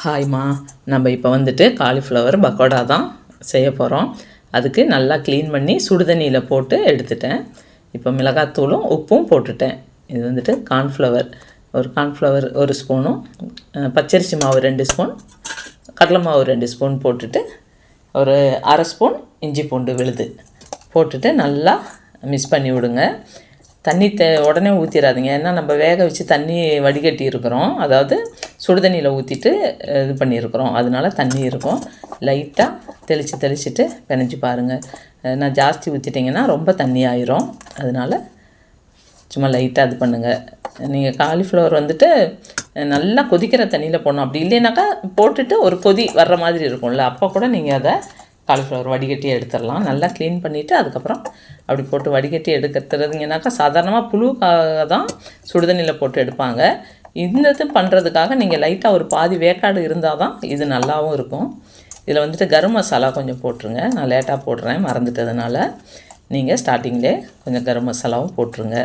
ஹாய்மா நம்ம இப்போ வந்துட்டு காலிஃப்ளவர் பக்கோடா தான் செய்ய போகிறோம் அதுக்கு நல்லா க்ளீன் பண்ணி சுடுதண்ணியில் போட்டு எடுத்துட்டேன். இப்போ மிளகாத்தூளும் உப்பும் போட்டுட்டேன். இது வந்துட்டு கார்ன்ஃப்ளவர் ஒரு கார்ன்ஃப்ளவர் ஒரு ஸ்பூனும் பச்சரிசி மாவு ரெண்டு ஸ்பூன் கடலை மாவு ரெண்டு ஸ்பூன் போட்டுட்டு ஒரு அரை ஸ்பூன் இஞ்சி பூண்டு விழுது. போட்டுட்டு நல்லா மிக்ஸ் பண்ணி விடுங்க. தண்ணி தே உடனே ஊற்றிடாதீங்க ஏன்னா நம்ம வேக வச்சு தண்ணி வடிகட்டி இருக்கிறோம். அதாவது சுடுதண்ணியில் ஊற்றிட்டு இது பண்ணியிருக்கிறோம். அதனால தண்ணி இருக்கும். லைட்டாக தெளித்து தெளிச்சிட்டு பிணைஞ்சு பாருங்கள் நான் ஜாஸ்தி ஊற்றிட்டிங்கன்னா ரொம்ப தண்ணி ஆயிரும். அதனால சும்மா லைட்டாக இது பண்ணுங்கள் நீங்கள் காலிஃப்ளவர் வந்துட்டு நல்லா கொதிக்கிற தண்ணியில் போடணும். அப்படி இல்லைனாக்கா போட்டுட்டு ஒரு கொதி வர்ற மாதிரி இருக்கும்ல. அப்போ கூட நீங்கள் அதை காலிஃப்ளவர் வடிகட்டி எடுத்துடலாம். நல்லா க்ளீன் பண்ணிவிட்டு அதுக்கப்புறம் அப்படி போட்டு வடிகட்டி எடுக்கிறதுங்கனாக்கா சாதாரணமாக புழுக்காக தான் சுடுதண்ணியில் போட்டு எடுப்பாங்க. இந்த இது பண்ணுறதுக்காக நீங்கள் லைட்டாக ஒரு பாதி வேக்காடு இருந்தால் தான் இது நல்லாவும் இருக்கும். இதில் வந்துட்டு கரம் மசாலா கொஞ்சம் போட்டுருங்க. நான் லேட்டாக போடுறேன் மறந்துட்டதுனால. நீங்கள் ஸ்டார்டிங்லே கொஞ்சம் கரம் மசாலாவும் போட்டுருங்க.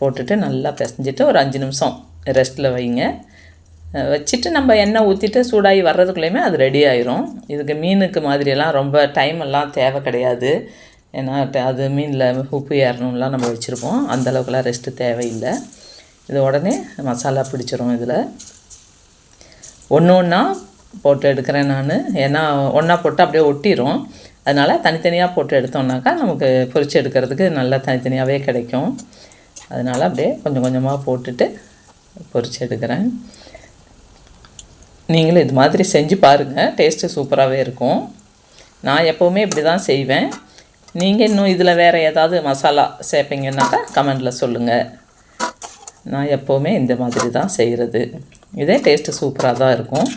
போட்டுட்டு நல்லா பிசைஞ்சிட்டு ஒரு அஞ்சு நிமிஷம் ரெஸ்ட்டில் வைங்க. வச்சுட்டு நம்ம எண்ணெய் ஊற்றிட்டு சூடாகி வர்றதுக்குள்ளேயுமே அது ரெடி ஆயிரும். இதுக்கு மீனுக்கு மாதிரியெல்லாம் ரொம்ப டைம் எல்லாம் தேவை கிடையாது. ஏன்னா ட- அது மீனில் உப்பு ஏறணும்லாம் நம்ம வச்சுருப்போம். அந்தளவுக்குலாம் ரெஸ்ட்டு தேவையில்லை. இது உடனே மசாலா பிடிச்சிரும் இதில். ஒன்று ஒன்றா போட்டு எடுக்கிறேன் நான். ஏன்னா ஒன்றா போட்டு அப்படியே ஒட்டிடும் அதனால் தனித்தனியாக போட்டு எடுத்தோம்னாக்கா நமக்கு பொரிச்சு எடுக்கிறதுக்கு நல்லா தனித்தனியாகவே கிடைக்கும். அதனால் அப்படியே கொஞ்சம் கொஞ்சமாக போட்டுட்டு பொரிச்சு எடுக்கிறேன். நீங்களும் இது மாதிரி செஞ்சு பாருங்கள் டேஸ்ட்டு சூப்பராகவே இருக்கும். நான் எப்போவுமே இப்படி தான் செய்வேன். நீங்கள் இன்னும் இதில் வேறு ஏதாவது மசாலா சேர்ப்பீங்கன்னாக்கா கமெண்டில் சொல்லுங்கள் நான் எப்போவுமே இந்த மாதிரி தான் செய்கிறது இதே டேஸ்ட்டு சூப்பராக தான் இருக்கும்.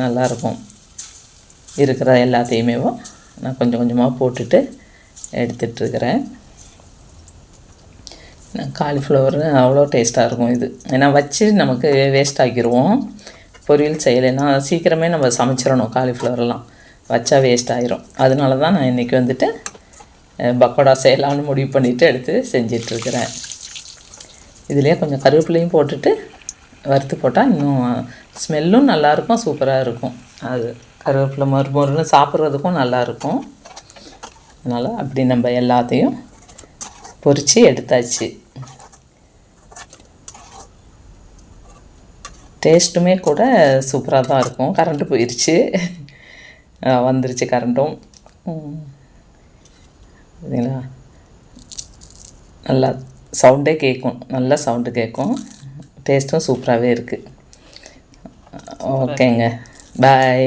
நல்லாயிருக்கும் இருக்கிற எல்லாத்தையுமே நான் கொஞ்சம் கொஞ்சமாக போட்டுட்டு எடுத்துட்ருக்கிறேன் காலிஃப்ளவர் அவ்வளோ டேஸ்ட்டாக இருக்கும் இது. ஏன்னா வச்சு நமக்கு வேஸ்ட் ஆக்கிடுவோம் பொரியல் செய்யலைன்னா சீக்கிரமே நம்ம சமைச்சிடணும் காலிஃப்ளவர்லாம் வச்சா வேஸ்ட் ஆயிரும். அதனால தான் நான் இன்றைக்கி வந்துட்டு பக்கோடா செய்யலாம்னு முடிவு பண்ணிவிட்டு எடுத்து செஞ்சிட்ருக்கிறேன். இதுலேயே கொஞ்சம் கருவேப்பிலையும் போட்டுட்டு வறுத்து போட்டால் இன்னும் ஸ்மெல்லும் நல்லாயிருக்கும் சூப்பராக இருக்கும். அது கருவேப்பிலை மறுமொருன்னு சாப்பிட்றதுக்கும் நல்லாயிருக்கும் அதனால் அப்படி நம்ம எல்லாத்தையும் பொரித்து எடுத்தாச்சு. டேஸ்ட்டுமே கூட சூப்பராக தான் இருக்கும். கரண்ட்டு போயிடுச்சு வந்துருச்சு கரண்ட்டும் சரிங்களா நல்லா சவுண்டே கேட்கும் நல்லா சவுண்டு கேட்கும் டேஸ்ட்டும் சூப்பராகவே இருக்குது ஓகேங்க பாய்